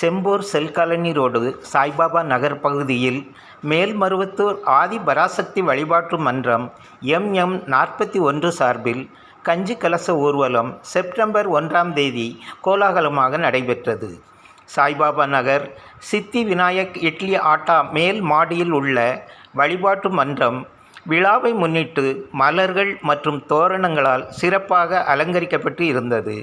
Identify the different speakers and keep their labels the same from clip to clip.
Speaker 1: Chembur Shell colony road Saibaba Nagar பகுதியில் மேல்மருவத்தூர் ஆதி பராசக்தி வழிபாட்டு மன்றம் எம்எம் நாற்பத்தி ஒன்று சார்பில் கஞ்சி கலச ஊர்வலம் செப்டம்பர் ஒன்றாம் தேதி கோலாகலமாக நடைபெற்றது. சாய்பாபா நகர் சித்தி விநாயக் இட்லி ஆட்டா மேல் மாடியில் உள்ள வழிபாட்டு மன்றம் விழாவை முன்னிட்டு மலர்கள் மற்றும் தோரணங்களால் சிறப்பாக அலங்கரிக்கப்பட்டு இருந்தது.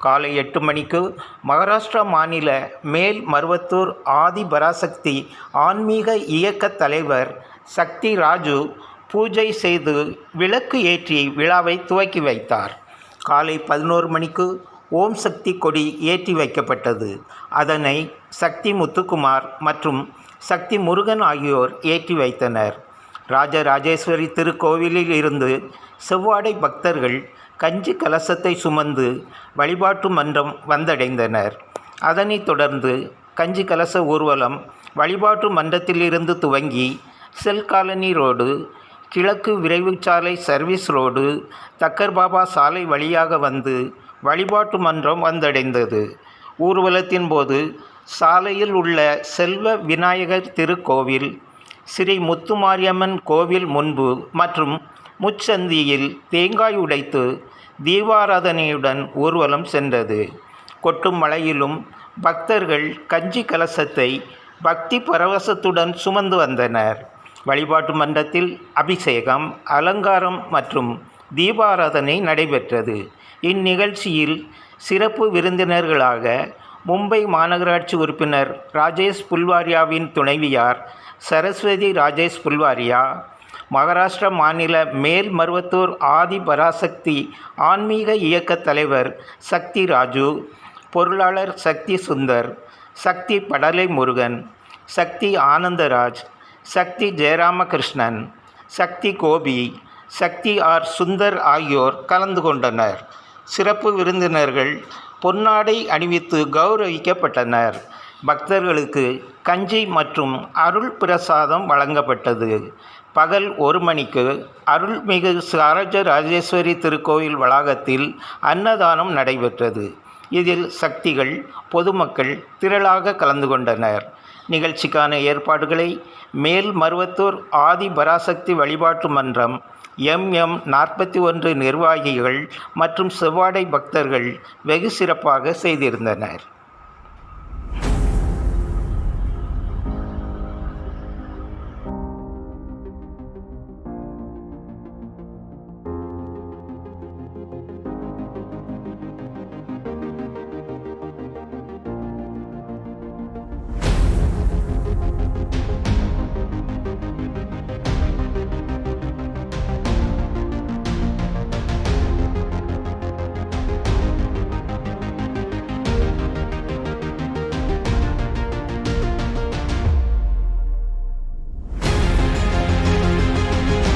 Speaker 1: காலை எட்டு மணிக்கு மகாராஷ்டிரா மாநில மேல் மருவத்தூர் ஆதி பராசக்தி ஆன்மீக இயக்கத் தலைவர் சக்தி ராஜு பூஜை செய்து விளக்கு ஏற்றி விழாவை துவக்கி வைத்தார். காலை பதினோரு மணிக்கு ஓம் சக்தி கொடி ஏற்றி வைக்கப்பட்டது. அதனை சக்தி முத்துக்குமார் மற்றும் சக்தி முருகன் ஆகியோர் ஏற்றி வைத்தனர். ராஜராஜேஸ்வரி திருக்கோவிலில் இருந்து செவ்வாடை பக்தர்கள் கஞ்சி கலசத்தை சுமந்து வழிபாட்டு மன்றம் வந்தடைந்தனர். அதனைத் தொடர்ந்து கஞ்சி கலச ஊர்வலம் வழிபாட்டு மன்றத்திலிருந்து துவங்கி செல் காலனி ரோடு கிழக்கு விரைவுச்சாலை சர்வீஸ் ரோடு தக்கர் பாபா சாலை வழியாக வந்து வழிபாட்டு மன்றம் வந்தடைந்தது. ஊர்வலத்தின் போது சாலையில் உள்ள செல்வ விநாயகர் திருக்கோவில் ஸ்ரீ முத்துமாரியம்மன் கோவில் முன்பு மற்றும் முச்சந்தியில் தேங்காய் உடைத்து தீபாராதனையுடன் ஊர்வலம் சென்றது. கொட்டும் மழையிலும் பக்தர்கள் கஞ்சி கலசத்தை பக்தி பரவசத்துடன் சுமந்து வந்தனர். வழிபாட்டு மன்றத்தில் அபிஷேகம் அலங்காரம் மற்றும் தீபாராதனை நடைபெற்றது. இந்நிகழ்ச்சியில் சிறப்பு விருந்தினர்களாக மும்பை மாநகராட்சி உறுப்பினர் ராஜேஷ் புல்வாரியாவின் துணைவியார் சரஸ்வதி ராஜேஷ் புல்வாரியா மகாராஷ்டிரா மாநில மேல் மருவத்தூர் ஆதி பராசக்தி ஆன்மீக இயக்கத் தலைவர் சக்தி ராஜு பொருளாளர் சக்தி சுந்தர் சக்தி படலை முருகன் சக்தி ஆனந்தராஜ் சக்தி ஜெயராமகிருஷ்ணன் சக்தி கோபி சக்தி ஆர் சுந்தர் ஆகியோர் கலந்து கொண்டனர். சிறப்பு விருந்தினர்கள் பொன்னாடை அணிவித்து கௌரவிக்கப்பட்டனர். பக்தர்களுக்கு கஞ்சி மற்றும் அருள் பிரசாதம் வழங்கப்பட்டது. பகல் ஒரு மணிக்கு அருள்மிகு சரஜ ராஜேஸ்வரி திருக்கோயில் வளாகத்தில் அன்னதானம் நடைபெற்றது. இதில் சக்திகள் பொதுமக்கள் திரளாக கலந்து கொண்டனர். நிகழ்ச்சிக்கான ஏற்பாடுகளை மேல் மருவத்தூர் ஆதி பராசக்தி வழிபாட்டு மன்றம் எம் எம் நாற்பத்தி ஒன்று நிர்வாகிகள் மற்றும் செவ்வாடை பக்தர்கள் வெகு சிறப்பாக செய்திருந்தனர்.